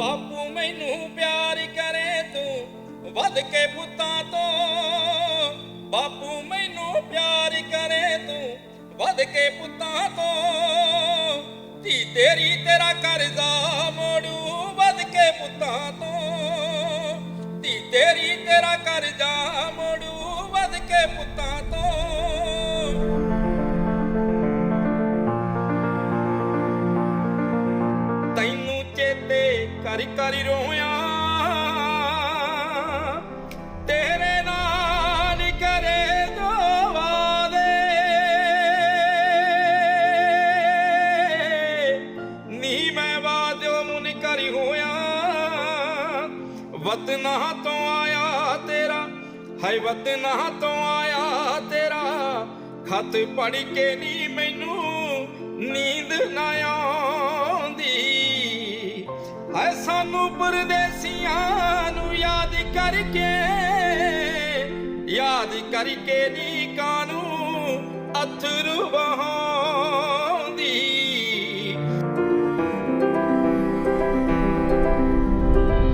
ਬਾਪੂ ਮੈਨੂੰ ਪਿਆਰ ਕਰੇ ਤੂੰ, ਵੱਧ ਕੇ ਪੁੱਤਾਂ ਤੋਂ। ਬਾਪੂ ਮੈਨੂੰ ਪਿਆਰ ਕਰੇ ਤੂੰ, ਵੱਧ ਕੇ ਪੁੱਤਾਂ ਤੋਂ। ਧੀ ਤੇਰੀ ਤੇਰਾ ਕਰਜ਼ਾ ਮੋੜੂ, ਵੱਧ ਕੇ ਪੁੱਤਾਂ ਤੋਂ। ਧੀ ਤੇਰੀ ਤੇਰਾ ਕਰਜ਼ਾ ਮੋੜੂ, ਵੱਧ ਕੇ ਹਾਏ ਵਤਨਾ ਤੋਂ ਆਇਆ ਤੇਰਾ, ਖਤ ਪੜ ਕੇ ਨੀ ਮੈਨੂੰ ਨੀਂਦ ਨਾ ਆਉਂਦੀ। ਹਾਏ ਸਾਨੂੰ ਪਰਦੇਸੀਆਂ ਨੂੰ ਯਾਦ ਕਰਕੇ ਯਾਦ ਕਰਕੇ ਨੀ ਕਾਨੂੰ ਅਥਰੂ ਵਹਾਉਂਦੀ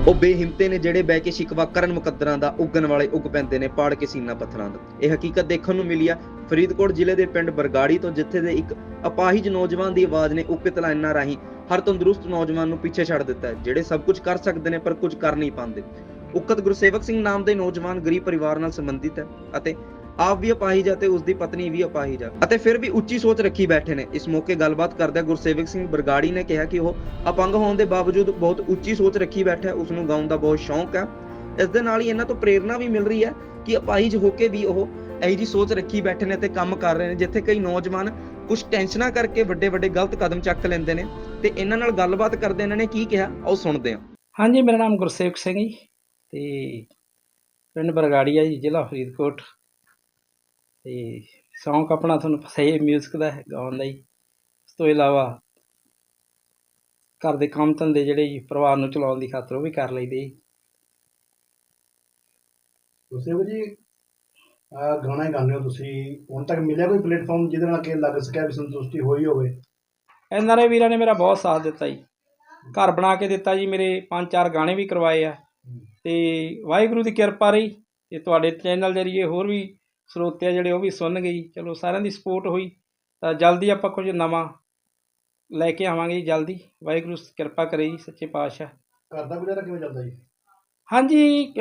ਉਹ ਬੇਹਿੰਮਤੇ ਨੇ ਜਿਹੜੇ ਬਹਿ ਕੇ ਸ਼ਿਕਵਾ ਕਰਨ ਮੁਕੱਦਰਾਂ ਦਾ ਉੱਗਣ ਵਾਲੇ ਉੱਗ ਪੈਂਦੇ ਨੇ, ਪਾੜ ਕੇ ਸੀਨਾ ਪੱਥਰਾਂ ਦਾ। ਇਹ ਹਕੀਕਤ ਦੇਖਣ ਨੂੰ ਮਿਲੀ ਆ, ਫਰੀਦਕੋਟ ਜ਼ਿਲ੍ਹੇ ਦੇ ਪਿੰਡ ਬਰਗਾੜੀ ਤੋਂ, ਜਿੱਥੇ ਦੇ ਇੱਕ ਅਪਾਹਿਜ ਨੌਜਵਾਨ ਦੀ ਆਵਾਜ਼ ਨੇ ਉਕਿਤ ਲਾਈਨਾਂ ਰਾਹੀਂ ਹਰ ਤੰਦਰੁਸਤ ਨੌਜਵਾਨ ਨੂੰ ਪਿੱਛੇ ਛੱਡ ਦਿੱਤਾ ਹੈ, ਜਿਹੜੇ ਸਭ ਕੁਝ ਕਰ ਸਕਦੇ ਨੇ ਪਰ ਕੁਝ ਕਰ ਨਹੀਂ ਪਾਉਂਦੇ। ਉਕਤ ਗੁਰਸੇਵਕ ਸਿੰਘ ਨਾਮ ਦੇ ਨੌਜਵਾਨ ਗਰੀਬ ਪਰਿਵਾਰ ਨਾਲ ਸੰਬੰਧਿਤ ਹੈ ਅਤੇ ਆਪ ਵੀ ਅਪਾਹਿਜ ਹੈ ਉਸ ਦੀ ਪਤਨੀ ਵੀ ਅਪਾਹਿਜ ਅਤੇ ਫਿਰ ਵੀ ਉੱਚੀ ਸੋਚ ਰੱਖੀ ਬੈਠੇ ਨੇ। ਇਸ ਮੌਕੇ ਗੱਲਬਾਤ ਕਰਦਿਆਂ ਗੁਰਸੇਵਕ ਸਿੰਘ ਬਰਗਾੜੀ ਨੇ ਕਿਹਾ ਕਿ ਉਹ ਅਪੰਗ ਹੋਣ ਦੇ ਬਾਵਜੂਦ ਬਹੁਤ ਉੱਚੀ ਸੋਚ ਰੱਖੀ ਬੈਠਾ ਹੈ। ਉਸ ਨੂੰ ਗਾਉਣ ਦਾ ਬਹੁਤ ਸ਼ੌਂਕ ਹੈ। ਇਸ ਦੇ ਨਾਲ ਹੀ ਇਹਨਾਂ ਤੋਂ ਪ੍ਰੇਰਣਾ ਵੀ ਮਿਲ ਰਹੀ ਹੈ ਕਿ ਅਪਾਹਿਜ ਹੋ ਕੇ ਵੀ ਉਹ ਇਹੀ ਜੀ ਸੋਚ ਰੱਖੀ ਬੈਠੇ ਨੇ ਤੇ ਕੰਮ ਕਰ ਰਹੇ ਨੇ, ਜਿੱਥੇ ਕਈ ਨੌਜਵਾਨ ਕੁਝ ਟੈਨਸ਼ਨਾਂ ਕਰਕੇ ਵੱਡੇ ਵੱਡੇ ਗਲਤ ਕਦਮ ਚੱਕ ਲੈਂਦੇ ਨੇ। ਤੇ ਇਹਨਾਂ ਨਾਲ ਗੱਲਬਾਤ ਕਰਦੇ ਇਹਨਾਂ ਨੇ ਕੀ ਕਿਹਾ ਉਹ ਸੁਣਦੇ ਹਾਂ। ਹਾਂਜੀ, ਮੇਰਾ ਨਾਮ ਗੁਰਸੇਵਕ ਸਿੰਘ ਜੀ। ਤੇ ਪਿੰਡ ਬਰਗਾੜੀ ਹੈ ਜੀ, ਜ਼ਿਲ੍ਹਾ ਫਰੀਦਕੋਟ। ਤੇ ਸ਼ੌਂਕ ਆਪਣਾ ਤੁਹਾਨੂੰ ਪਤਾ ਹੀ ਹੈ ਮਿਊਜ਼ਿਕ ਦਾ ਹੈ ਗਾਉਣ ਦਾ ਜੀ ਉਸ ਤੋਂ ਇਲਾਵਾ ਘਰ ਦੇ ਕੰਮ ਧੰਦੇ ਜਿਹੜੇ ਜੀ ਪਰਿਵਾਰ ਨੂੰ ਚਲਾਉਣ ਦੀ ਖਾਤਰ ਉਹ ਵੀ ਕਰ ਲਈਦੇ ਜੀ। ਗੁਰਸੇਵ ਜੀ ਆ ਗਾਣਾ ਹੀ ਗਾਉਂਦੇ ਹੋ ਤੁਸੀਂ। ਹੁਣ ਤੱਕ ਮਿਲਿਆ ਕੋਈ ਪਲੇਟਫਾਰਮ ਜਿਹਦੇ ਨਾਲ ਕਿ ਲੱਗ ਸਕਿਆ ਵੀ ਸੰਤੁਸ਼ਟੀ ਹੋਈ ਹੋਵੇ? ਐਨ ਆਰ ਆਈ ਵੀਰਾਂ ਨੇ ਮੇਰਾ ਬਹੁਤ ਸਾਥ ਦਿੱਤਾ ਜੀ। ਘਰ ਬਣਾ ਕੇ ਦਿੱਤਾ ਜੀ ਮੇਰੇ ਪੰਜ ਚਾਰ ਗਾਣੇ ਵੀ ਕਰਵਾਏ ਆ। ਤੇ ਵਾਹਿਗੁਰੂ ਦੀ ਕਿਰਪਾ ਰਹੀ ਤੇ ਤੁਹਾਡੇ ਚੈਨਲ ਜਰੀਏ ਹੋਰ ਵੀ ਸਰੋਤੇ ਆ ਜਿਹੜੇ ਉਹ ਵੀ ਸੁਣ ਗਏ ਜੀ। ਚਲੋ ਸਾਰਿਆਂ ਦੀ ਸਪੋਰਟ ਹੋਈ ਤਾਂ ਜਲਦੀ ਆਪਾਂ ਕੁਝ ਨਵਾਂ ਲੈ ਕੇ ਆਵਾਂਗੇ ਜਲਦੀ। ਵਾਹਿਗੁਰੂ ਕਿਰਪਾ ਕਰੇ ਜੀ ਸੱਚੇ ਪਾਤਸ਼ਾਹ। ਘਰ ਦਾ ਗੁਜ਼ਾਰਾ ਕਿਵੇਂ ਚੱਲਦਾ ਜੀ? ਹਾਂਜੀ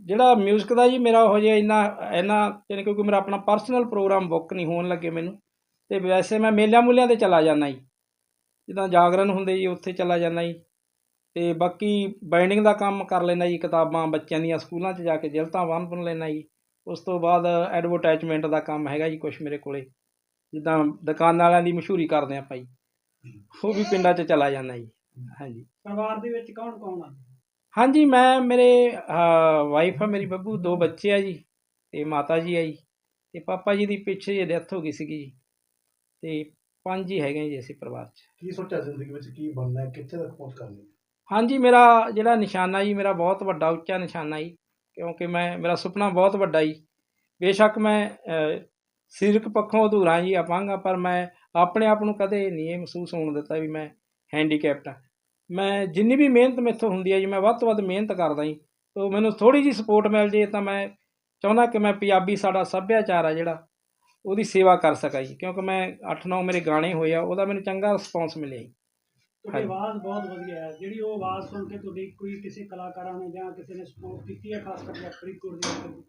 ਜਿਹੜਾ ਮਿਊਜ਼ਿਕ ਦਾ ਜੀ ਮੇਰਾ ਹੋ ਜੇ ਇੰਨਾ ਇੰਨਾ ਯਾਨੀ ਕਿਉਂਕਿ ਮੇਰਾ ਆਪਣਾ ਪਰਸਨਲ ਪ੍ਰੋਗਰਾਮ ਬੁੱਕ ਨਹੀਂ ਹੋਣ ਲੱਗੇ ਮੈਨੂੰ ਤੇ ਵੈਸੇ ਮੈਂ ਮੇਲਿਆਂ ਮੂਲਿਆਂ ਤੇ ਚਲਾ ਜਾਂਦਾ ਜੀ। ਜਿੱਦਾਂ ਜਾਗਰਣ ਹੁੰਦੇ ਜੀ ਉੱਥੇ ਚਲਾ ਜਾਂਦਾ ਜੀ। ਤੇ ਬਾਕੀ ਬਾਈਂਡਿੰਗ ਦਾ ਕੰਮ ਕਰ ਲੈਂਦਾ ਜੀ ਕਿਤਾਬਾਂ ਬੱਚਿਆਂ ਦੀਆਂ ਸਕੂਲਾਂ 'ਚ ਜਾ ਕੇ ਜਿਲਤਾਂ ਬੰਨ ਬੁਣ ਲੈਂਦਾ ਜੀ। ਉਸ ਤੋਂ ਬਾਅਦ ਐਡਵਰਟਾਈਜ਼ਮੈਂਟ ਦਾ ਕੰਮ ਹੈਗਾ ਜੀ ਕੁਝ ਮੇਰੇ ਕੋਲੇ। ਜਿੱਦਾਂ ਦੁਕਾਨਾਂ ਵਾਲਿਆਂ ਦੀ ਮਸ਼ਹੂਰੀ ਕਰਦੇ ਆਪਾਂ ਜੀ ਉਹ ਵੀ ਪਿੰਡਾਂ 'ਚ ਚਲਾ ਜਾਂਦਾ ਜੀ। ਹਾਂਜੀ। ਪਰਿਵਾਰ ਦੇ ਵਿੱਚ ਕੌਣ ਕੌਣ ਆ? ਹਾਂਜੀ ਮੈਂ ਮੇਰੇ ਵਾਈਫ ਆ ਮੇਰੀ ਬੱਬੂ ਦੋ ਬੱਚੇ ਆ ਜੀ ਤੇ ਮਾਤਾ ਜੀ ਆ ਜੀ ਤੇ ਪਾਪਾ ਜੀ ਦੀ ਪਿੱਛੇ ਜੇ ਡੈਥ ਹੋ ਗਈ ਸੀਗੀ ਜੀ। ਤੇ ਪੰਜ ਹੀ ਹੈਗੇ ਜੀ ਅਸੀਂ ਪਰਿਵਾਰ 'ਚ। ਕੀ ਸੋਚਿਆ ਜ਼ਿੰਦਗੀ ਵਿੱਚ ਕੀ ਬਣਨਾ ਹੈ ਕਿੱਥੇ ਤੱਕ ਪਹੁੰਚ ਕਰਨੀ ਹੈ? ਹਾਂਜੀ ਮੇਰਾ ਜਿਹੜਾ ਨਿਸ਼ਾਨਾ ਜੀ ਮੇਰਾ ਬਹੁਤ ਵੱਡਾ ਉੱਚਾ ਨਿਸ਼ਾਨਾ ਜੀ ਕਿਉਂਕਿ ਮੈਂ, ਮੇਰਾ ਸੁਪਨਾ ਬਹੁਤ ਵੱਡਾ ਜੀ। ਬੇਸ਼ੱਕ ਮੈਂ ਸਰੀਰਕ ਪੱਖੋਂ ਅਧੂਰਾ ਜੀ, ਅਪੰਗ ਪਰ ਮੈਂ ਆਪਣੇ ਆਪ ਨੂੰ ਕਦੇ ਨਹੀਂ ਇਹ ਮਹਿਸੂਸ ਹੋਣ ਦਿੱਤਾ ਵੀ ਮੈਂ ਹੈਂਡੀਕੈਪਟ ਆ। ਮੈਂ ਜਿੰਨੀ ਵੀ ਮਿਹਨਤ ਮੇਥੋਂ ਹੁੰਦੀ ਹੈ ਜੀ, ਮੈਂ ਵੱਧ ਤੋਂ ਵੱਧ ਮਿਹਨਤ ਕਰਦਾ ਜੀ। ਤੋ ਮੈਨੂੰ ਥੋੜੀ ਜੀ ਸਪੋਰਟ ਮਿਲ ਜੇ ਤਾਂ ਮੈਂ ਚਾਹੁੰਦਾ ਕਿ ਮੈਂ ਪੰਜਾਬੀ ਸਾਡਾ ਸੱਭਿਆਚਾਰ ਆ ਜਿਹੜਾ, ਉਹਦੀ ਸੇਵਾ ਕਰ ਸਕਾਂ ਜੀ। ਕਿਉਂਕਿ ਮੈਂ 8-9 ਮੇਰੇ ਗਾਣੇ ਹੋਏ ਆ, ਉਹਦਾ ਮੈਨੂੰ ਚੰਗਾ ਰਿਸਪੌਂਸ ਮਿਲਿਆ ਜੀ। ਤੁਹਾਡੀ। ਆਵਾਜ਼ ਬਹੁਤ ਵਧੀਆ ਹੈ। ਜਿਹੜੀ ਉਹ ਆਵਾਜ਼ ਸੁਣ ਕੇ ਤੁਹਾਡੀ ਕੋਈ ਕਿਸੇ ਕਲਾਕਾਰਾਂ ਨੇ ਜਾਂ ਕਿਸੇ ਨੇ ਸਪੋਰਟ ਕੀਤੀ ਹੈ ਖਾਸ ਕਰਕੇ ਫਰੀਦਕੋਟ ਦੇ ਵਿੱਚ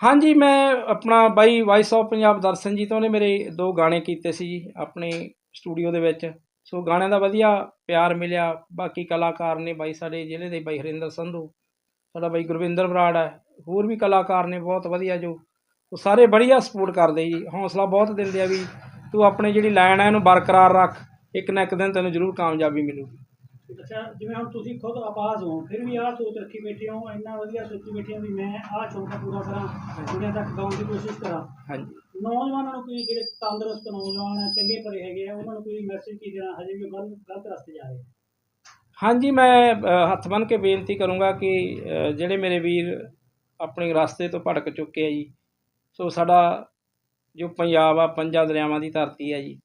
ਹਾਂਜੀ ਮੈਂ ਆਪਣਾ ਬਾਈ ਵਾਇਸ ਆਫ ਪੰਜਾਬ ਦਰਸ਼ਨ ਜੀ ਤੋਂ ਨੇ ਮੇਰੇ ਦੋ ਗਾਣੇ ਕੀਤੇ ਸੀ ਜੀ ਆਪਣੇ ਸਟੂਡੀਓ ਦੇ ਵਿੱਚ। ਸੋ ਗਾਣਿਆਂ ਦਾ ਵਧੀਆ ਪਿਆਰ ਮਿਲਿਆ। ਬਾਕੀ ਕਲਾਕਾਰ ਨੇ ਬਾਈ ਸਾਡੇ ਜ਼ਿਲ੍ਹੇ ਦੇ ਬਾਈ ਹਰਿੰਦਰ ਸੰਧੂ ਸਾਡਾ ਬਾਈ ਗੁਰਵਿੰਦਰ ਬਰਾੜ ਹੈ। ਹੋਰ ਵੀ ਕਲਾਕਾਰ ਨੇ ਬਹੁਤ ਵਧੀਆ ਜੋ ਉਹ ਸਾਰੇ ਬੜੀਆ ਸਪੋਰਟ ਕਰਦੇ ਜੀ। ਹੌਸਲਾ ਬਹੁਤ ਦਿੰਦੇ ਆ ਵੀ ਤੂੰ ਆਪਣੀ ਜਿਹੜੀ ਲਾਈਨ ਹੈ ਇਹਨੂੰ ਬਰਕਰਾਰ ਰੱਖ। ਇੱਕ ਨਾ ਇੱਕ ਦਿਨ ਤੈਨੂੰ ਜ਼ਰੂਰ ਕਾਮਯਾਬੀ ਮਿਲੂਗੀ। ਅੱਛਾ ਜਿਵੇਂ ਹੁਣ ਤੁਸੀਂ ਖੁਦ ਆਵਾਜ਼ ਹੋ ਫਿਰ ਵੀ ਆਹ ਸੋਚ ਰੱਖੀ ਬੈਠੇ ਹੋ ਇੰਨਾ ਵਧੀਆ ਸੋਚੀ ਬੈਠੇ ਹੋ ਵੀ ਮੈਂ ਆਹ ਸ਼ੌਂਕ ਪੂਰਾ ਕਰਾਂ ਦੁਨੀਆ ਤੱਕ ਗਾਉਣ ਦੀ ਕੋਸ਼ਿਸ਼ ਕਰਾਂ। ਹਾਂਜੀ। ਨੌਜਵਾਨਾਂ ਨੂੰ ਕੋਈ ਜਿਹੜੇ ਤੰਦਰੁਸਤ ਨੌਜਵਾਨ ਆ ਚੰਗੇ ਭਰੇ ਹੈਗੇ ਆ ਉਹਨਾਂ ਨੂੰ ਕੋਈ ਮੈਸੇਜ ਕੀ ਦੇਣਾ ਹਜੇ ਵੀ ਗਲਤ ਰਸਤੇ ਜਾ ਰਹੇ ਆ। ਹਾਂਜੀ ਮੈਂ ਹੱਥ ਬੰਨ੍ਹ ਕੇ ਬੇਨਤੀ ਕਰੂੰਗਾ ਕਿ ਜਿਹੜੇ ਮੇਰੇ ਵੀਰ ਆਪਣੇ ਰਸਤੇ ਤੋਂ ਭਟਕ ਚੁੱਕੇ ਆ ਜੀ ਸੋ ਸਾਡਾ ਜੋ ਪੰਜਾਬ ਆ ਪੰਜਾਂ ਦਰਿਆਵਾਂ ਦੀ ਧਰਤੀ ਹੈ ਜੀ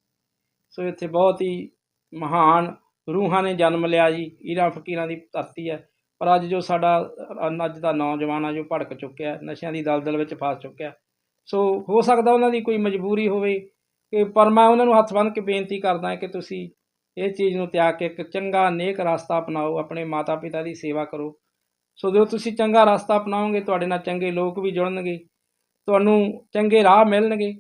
ਸੋ ਇੱਥੇ ਬਹੁਤ ਹੀ ਮਹਾਨ ਰੂਹਾਂ ਨੇ ਜਨਮ ਲਿਆ ਜੀ, ਈਰਾਂ ਫਕੀਰਾਂ ਦੀ ਧਰਤੀ ਹੈ। ਪਰ ਅੱਜ ਜੋ ਸਾਡਾ ਅੱਜ ਦਾ ਨੌਜਵਾਨ ਆ, ਜੋ ਭੜਕ ਚੁੱਕਿਆ, ਨਸ਼ਿਆਂ ਦੀ ਦਲਦਲ ਵਿੱਚ ਫਸ ਚੁੱਕਿਆ। ਸੋ ਹੋ ਸਕਦਾ ਉਹਨਾਂ ਦੀ ਕੋਈ ਮਜਬੂਰੀ ਹੋਵੇ ਕਿ, ਪਰ ਮੈਂ ਉਹਨਾਂ ਨੂੰ ਹੱਥ ਬੰਨ੍ਹ ਕੇ ਬੇਨਤੀ ਕਰਦਾ ਕਿ ਤੁਸੀਂ ਇਹ ਚੀਜ਼ ਨੂੰ ਤਿਆਗ ਕੇ ਇੱਕ ਚੰਗਾ, ਨੇਕ ਰਸਤਾ ਅਪਣਾਓ, ਆਪਣੇ ਮਾਤਾ ਪਿਤਾ ਦੀ ਸੇਵਾ ਕਰੋ। ਸੋ ਜੋ ਤੁਸੀਂ ਚੰਗਾ ਰਸਤਾ ਅਪਣਾਓਗੇ, ਤੁਹਾਡੇ ਨਾਲ ਚੰਗੇ ਲੋਕ ਵੀ ਜੁੜਨਗੇ, ਤੁਹਾਨੂੰ ਚੰਗੇ ਰਾਹ ਮਿਲਣਗੇ।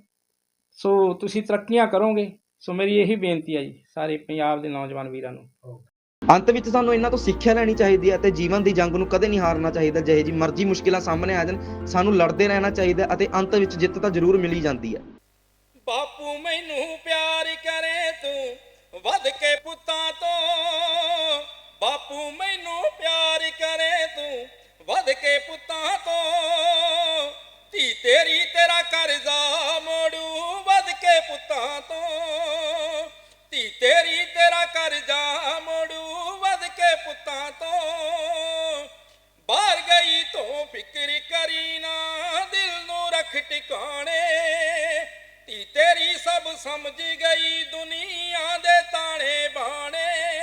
ਸੋ ਤੁਸੀਂ ਤਰੱਕੀਆਂ ਕਰੋਗੇ। ਸੋ ਮੇਰੀ ਇਹੀ ਬੇਨਤੀ ਹੈ ਜੀ ਸਾਰੇ ਪੰਜਾਬ ਦੇ ਨੌਜਵਾਨ ਵੀਰਾਂ ਨੂੰ। ਅੰਤ ਵਿੱਚ ਸਾਨੂੰ ਇਹਨਾਂ ਤੋਂ ਸਿੱਖਿਆ ਲੈਣੀ ਚਾਹੀਦੀ ਹੈ ਅਤੇ ਜੀਵਨ ਦੀ ਜੰਗ ਨੂੰ ਕਦੇ ਨਹੀਂ ਹਾਰਨਾ ਚਾਹੀਦਾ ਜਿਹੇ ਜੀ ਮਰਜ਼ੀ ਮੁਸ਼ਕਿਲਾਂ ਸਾਹਮਣੇ ਆ ਜਾਣ ਸਾਨੂੰ ਲੜਦੇ ਰਹਿਣਾ ਚਾਹੀਦਾ ਅਤੇ ਅੰਤ ਵਿੱਚ ਜਿੱਤ ਤਾਂ ਜ਼ਰੂਰ ਮਿਲ ਹੀ ਜਾਂਦੀ ਹੈ। ਬਾਪੂ ਮੈਨੂੰ ਪਿਆਰ ਕਰੇ ਤੂੰ ਵੱਧ ਕੇ ਪੁੱਤਾਂ ਤੋਂ। ਬਾਪੂ ਮੈਨੂੰ ਪਿਆਰ ਕਰੇ ਤੂੰ ਵੱਧ ਕੇ ਪੁੱਤਾਂ ਤੋਂ। ਧੀ ਤੇਰੀ ਤੇਰਾ ਕਰਜ਼ਾ ਪੁੱਤਾਂ ਤੋਂ। ਧੀ ਤੇਰੀ ਤੇਰਾ ਕਰਜ਼ਾ ਮੋੜੂ ਵਧ ਕੇ ਪੁੱਤਾਂ ਤੋਂ। ਬਾਹਰ ਗਈ ਤੂੰ ਫਿਕਰ ਕਰੀ ਨਾ, ਦਿਲ ਨੂੰ ਰੱਖ ਟਿਕਾਣੇ। ਧੀ ਤੇਰੀ ਸਭ ਸਮਝ ਗਈ ਦੁਨੀਆ ਦੇ ਤਾਣੇ ਬਾਣੇ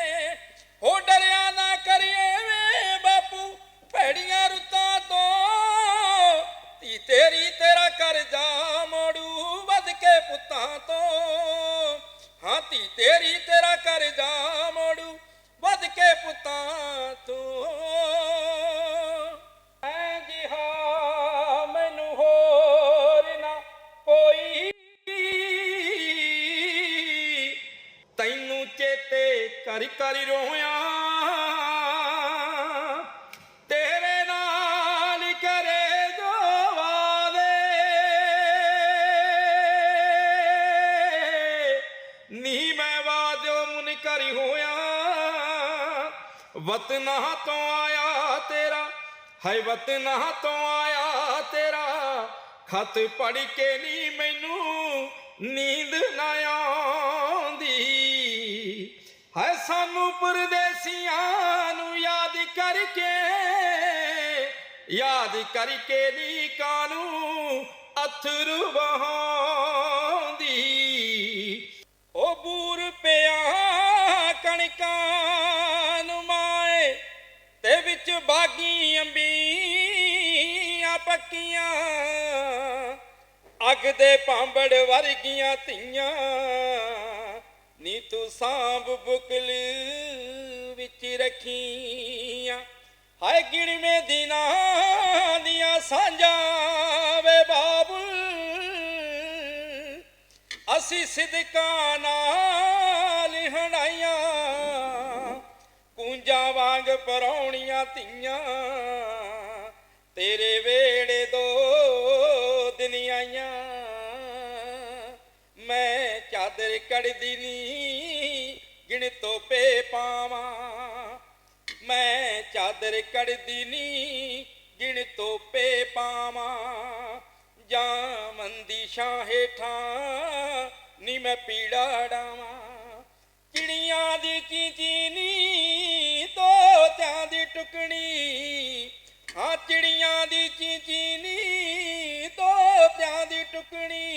ਵਤਨਾਂ ਤੋਂ ਆਇਆ ਤੇਰਾ ਹੈ ਵਤਨਾਂ ਤੋਂ ਆਇਆ ਤੇਰਾ। ਖਤ ਪੜ ਕੇ ਨੀ ਮੈਨੂੰ ਨੀਂਦ ਨਾ ਆਉਂਦੀ। ਹੈ ਸਾਨੂੰ ਪਰਦੇਸੀਆਂ ਨੂੰ ਯਾਦ ਕਰਕੇ ਯਾਦ ਕਰਕੇ ਨੀ ਕਾਨੂੰ ਅਥਰੂ ਵਹਾਉਂਦੀ ਅੱਗ ਭਾਂਬੜ ਵਰਗੀਆਂ ਧੀਆਂ। ਨੀ ਤੂੰ ਸਾਂਭ ਬੁਕਲ ਵਿੱਚ ਰੱਖੀਆਂ। ਹਾਏ ਗਿਣਵੇਂ ਦਿਨਾਂ ਦੀਆਂ ਸਾਂਝਾਂ ਵੇ ਬਾਬੁਲ। ਅਸੀਂ ਸਿਦਕਾਂ ਨਾਲ ਹਣਾਈਆਂ ਕੂੰਜਾਂ ਵਾਂਗ ਪਰੌਣੀਆਂ ਧੀਆਂ। ਤੇਰੇ ਵੇੜੇ ਕੜਦੀ ਨੀ, ਗਿਣ ਤੋਪੇ ਪਾਵਾਂ। ਮੈਂ ਚਾਦਰ ਕੜਦੀ ਨੀ, ਗਿਣ ਤੋਪੇ ਪਾਵਾਂ। ਜਾਂ ਮੰਦੀ ਛਾਂ ਹੇਠਾਂ ਨੀ ਮੈਂ ਪੀੜਾ ਡਾਵਾਂ। ਚਿੜੀਆਂ ਦੀ ਚੀਚੀ ਤੋਤਿਆਂ ਦੀ ਟੁਕਣੀ। ਹਾਂ, ਚਿੜੀਆਂ ਦੀ ਚੀਚੀ ਤੋਤਿਆਂ ਦੀ ਟੁਕਣੀ।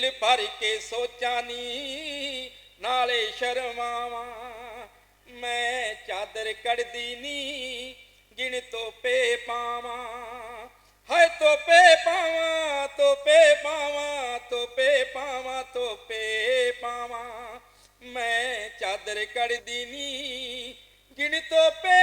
ਦਿਲ ਭਰ ਕੇ ਸੋਚਾਂ ਨੀ, ਨਾਲੇ ਸ਼ਰਮਾਵਾਂ। ਮੈਂ ਚਾਦਰ ਕੱਢਦੀ ਨੀ, ਗਿਣ ਤੋਪੇ ਪਾਵਾਂ। ਹਾਏ ਤੋਪੇ ਪਾਵਾਂ ਤੋਪੇ ਪਾਵਾਂ ਤੋਪੇ ਪਾਵਾਂ ਤੋਪੇ ਪਾਵਾਂ। ਮੈਂ ਚਾਦਰ ਕੜਦੀ ਨੀ, ਗਿਣ ਤੋਪੇ